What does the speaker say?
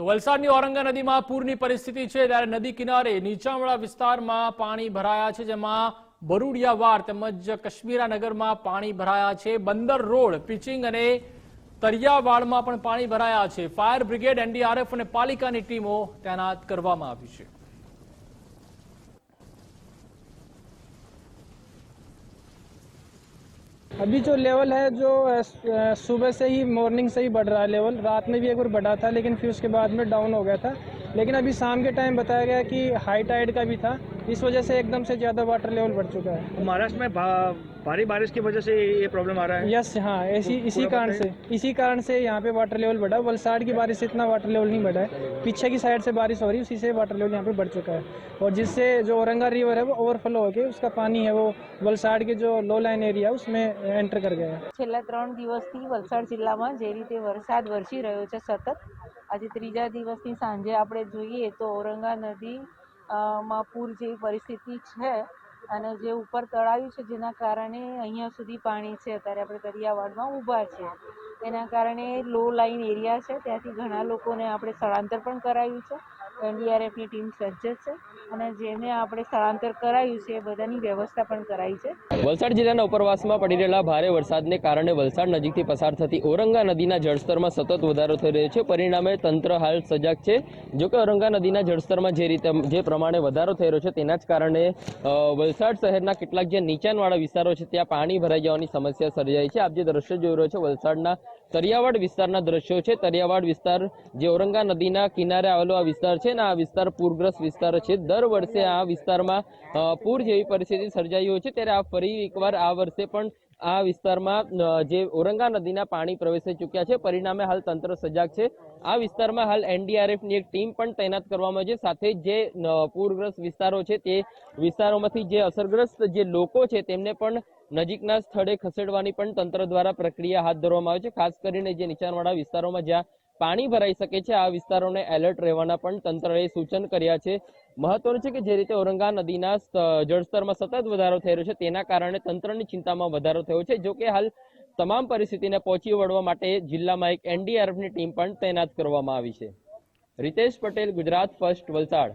તો વલસાડની ઓરંગા નદીમાં પૂરની પરિસ્થિતિ છે, ત્યારે નદી કિનારે નીચાણવાળા વિસ્તારમાં પાણી ભરાયા છે, જેમાં બરુડિયાવાડ તેમજ કશ્મીરાનગરમાં પાણી ભરાયા છે. બંદર રોડ, પિચિંગ અને તરિયાવાડમાં પણ પાણી ભરાયા છે. ફાયર બ્રિગેડ, એનડીઆરએફ અને પાલિકાની ટીમો તૈનાત કરવામાં આવી છે. अभी जो लेवल है, जो सुबह से ही मॉर्निंग से ही बढ़ रहा है लेवल। रात में भी एक बार बढ़ा था, लेकिन फिर उसके बाद में डाउन हो गया था। लेकिन अभी शाम के टाइम बताया गया कि हाई टाइड का भी था। इस वजह से एकदम से ज़्यादा वाटर लेवल बढ़ चुका है। तो महाराष्ट्र में भारी बारिश की वजह से ये प्रॉब्लम आ रहा है यस हाँ इसी इसी पूरा कारण से इसी कारण से यहाँ पे वाटर लेवल बढ़ा वलसाड़ की बारिश से इतना वाटर लेवल नहीं बढ़ा है पीछे की साइड से बारिश हो रही है उसी से वाटर लेवल यहाँ पे बढ़ चुका है और जिससे जो औरंगा रिवर है वो ओवरफ्लो होके उसका पानी है वो वलसाड़ के जो लो लाइन एरिया है उसमें एंटर कर गया है છેલ્લા ત્રણ દિવસથી વલસાડ જિલ્લામાં જે રીતે વરસાદ વરસી રહ્યો છે સતત આજે ત્રીજા દિવસની સાંજે આપણે જોઈએ તો ઔરંગા નદી અ, માં પૂર જેવી પરિસ્થિતિ છે અને જે ઉપર તળાવ્યું છે, જેના કારણે અહીંયા સુધી પાણી છે. અત્યારે આપણે દરિયાવાડમાં ઊભા છે એના કારણે લો લાઈન એરિયા છે. ત્યાંથી ઘણા લોકોને આપણે સ્થળાંતર પણ કરાવ્યું છે. એનડીઆરએફની ટીમ સજ્જ છે અને જેને આપણે સ્થળાંતર કરાયું છે એ બધાની વ્યવસ્થા પણ કરાઈ છે. વલસાડ જિલ્લાના ઉપરવાસમાં પડી રહેલા ભારે વરસાદને કારણે વલસાડ નજીકથી પસાર થતી ઔરંગા નદીના જળસ્તરમાં સતત વધારો થઈ રહ્યો છે. પરિણામે તંત્ર હાલ સજાગ છે. જોકે ઓરંગા નદીના જળસ્તરમાં જે રીતે જે પ્રમાણે વધારો થઈ રહ્યો છે તેના જ કારણે વલસાડ શહેરના કેટલાક જે નીચાણવાળા વિસ્તારો છે ત્યાં પાણી ભરાઈ જવાની સમસ્યા સર્જાઈ છે. આપ જે દ્રશ્ય જોઈ રહ્યો છે, વલસાડના તરિયાવાડ વિસ્તારના દ્રશ્યો છે. તરિયાવાડ વિસ્તાર જે ઔરંગા નદીના કિનારે આવેલો આ વિસ્તાર છે ને આ વિસ્તાર પૂરગ્રસ્ત વિસ્તાર છે. દર વર્ષે આ વિસ્તારમાં પૂર જેવી પરિસ્થિતિ સર્જાઈ હોય છે. ત્યારે આ ફરી એકવાર આ વર્ષે પણ આ વિસ્તારમાં જે ઔરંગા નદીના પાણી પ્રવેશી ચૂક્યા છે, પરિણામે હાલ તંત્ર સજાગ છે. આ વિસ્તારમાં હાલ એનડીઆરએફની એક ટીમ પણ તૈનાત કરવામાં છે. સાથે જે પૂરગ્રસ્ત વિસ્તારો છે, તે વિસ્તારોમાંથી જે અસરગ્રસ્ત જે લોકો છે, તેમને પણ નજીકના સ્થળે ખસેડવાની પણ તંત્ર દ્વારા પ્રક્રિયા હાથ ધરવામાં આવે છે. ખાસ કરીને જે નીચાણવાળા વિસ્તારોમાં જ્યાં પાણી ભરાઈ શકે છે, આ વિસ્તારોને એલર્ટ રહેવાના પણ તંત્રએ સૂચન કર્યા છે. મહત્વનું છે કે જે રીતે ઔરંગા નદીના જળસ્તરમાં સતત વધારો થઈ રહ્યો છે, તેના કારણે તંત્રની ચિંતામાં વધારો થયો છે. જો કે હાલ તમામ પરિસ્થિતિને પહોંચી વળવા માટે જિલ્લામાં એક એનડીઆરએફની ટીમ પણ તૈનાત કરવામાં આવી છે. રિતેશ પટેલ, ગુજરાત, ફર્સ્ટ વલસાડ.